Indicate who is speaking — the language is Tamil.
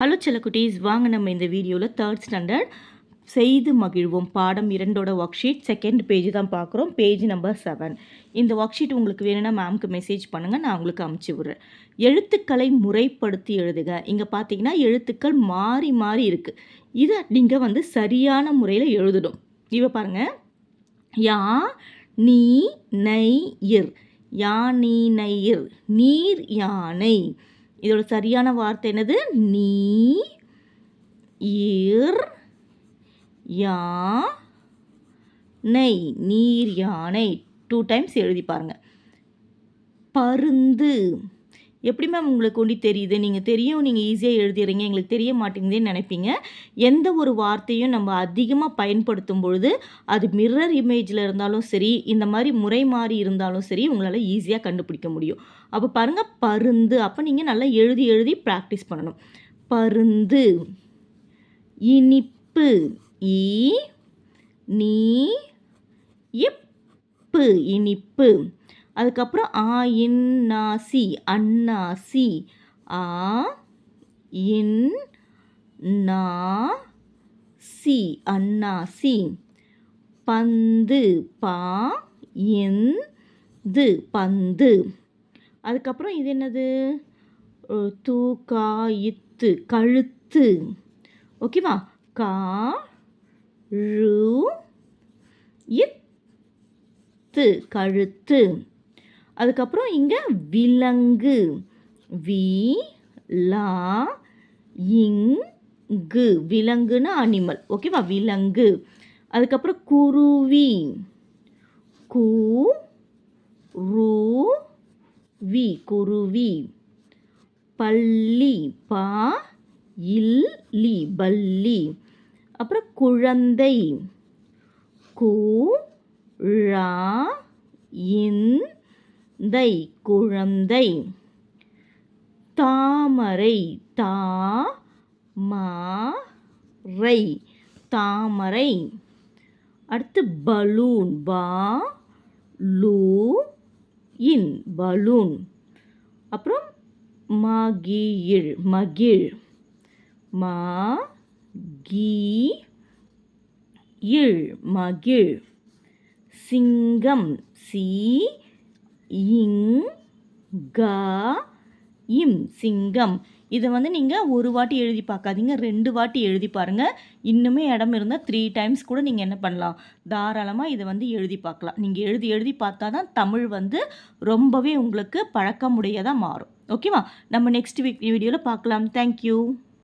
Speaker 1: ஹலோ செல்லக்குட்டீஸ் வாங்க நம்ம இந்த வீடியோவில் தேர்ட் ஸ்டாண்டர்ட் செய்து மகிழ்வோம். பாடம் இரண்டோட ஒர்க் ஷீட் செகண்ட் பேஜ் தான் பார்க்குறோம். பேஜ் நம்பர் செவன் இந்த ஒர்க் ஷீட் உங்களுக்கு வேணும்னா மேம்க்கு மெசேஜ் பண்ணுங்கள் நான் உங்களுக்கு அமுச்சு விட்றேன். எழுத்துக்களை முறைப்படுத்தி எழுதுக. இங்கே பார்த்தீங்கன்னா எழுத்துக்கள் மாறி மாறி இருக்குது இதை நீங்கள் வந்து சரியான முறையில் எழுதணும். இவ பாருங்கள் யா நீ நை இர். யா நீ நை இர். நீர் யானை. இதோட சரியான வார்த்தை என்னது? நீ ஈர் யா நெய். நீர் யானை. டூ டைம்ஸ் எழுதி பாருங்கள் பருந்து. எப்படி மேம் உங்களுக்கு ஒண்டி தெரியுது? நீங்கள் தெரியும் நீங்கள் ஈஸியாக எழுதிடுறீங்க எங்களுக்கு தெரிய மாட்டேங்குதுன்னு நினைப்பீங்க. எந்த ஒரு வார்த்தையும் நம்ம அதிகமாக பயன்படுத்தும் பொழுது அது மிரர் இமேஜில் இருந்தாலும் சரி இந்த மாதிரி முறை மாறி இருந்தாலும் சரி உங்களால் ஈஸியாக கண்டுபிடிக்க முடியும். அப்போ பாருங்கள் பருந்து. அப்போ நீங்கள் நல்லா எழுதி எழுதி ப்ராக்டிஸ் பண்ணணும். பருந்து. இனிப்பு. ஈ நீ இப்பு இனிப்பு. அதுக்கப்புறம் ஆ இன் அண்ணா அன்னாசி ஆ இன் நா சி. அன்னாசி பந்து பா இந்து பந்து. அதுக்கப்புறம் இது என்னது? தூ கா இத்து கழுத்து. ஓகேவா? கா ழு இத்து கழுத்து. அதுக்கப்புறம் இங்கே விலங்கு. வி லா இங்கு. விலங்குன்னு அனிமல் ஓகேவா விலங்கு. அதுக்கப்புறம் குருவி. கு ரூ வி. குருவி. பள்ளி பா இல் லி பல்லி அப்புறம் குழந்தை. கு ழா இன் தை குழந்தை. தாமரை தா ரை. தாமரை. அடுத்து பலூன் பா லூ இன் பலூன். அப்புறம் மகிழ் மகிழ். மா கீ இழ் மகிழ். சிங்கம் சி இங் க இம் சிங்கம். இதை வந்து நீங்கள் ஒரு வாட்டி எழுதி பார்க்காதீங்க ரெண்டு வாட்டி எழுதி பாருங்கள் இன்னுமே இடம் இருந்தால் த்ரீ டைம்ஸ் கூட நீங்கள் என்ன பண்ணலாம்? தாராளமாக இதை வந்து எழுதி பார்க்கலாம் நீங்கள் எழுதி எழுதி பார்த்தா தான் தமிழ் வந்து ரொம்பவே உங்களுக்கு பழக்கமுடையதாக மாறும். ஓகேவா? நம்ம நெக்ஸ்ட் வீக் வீடியோவில் பார்க்கலாம் தேங்க்யூ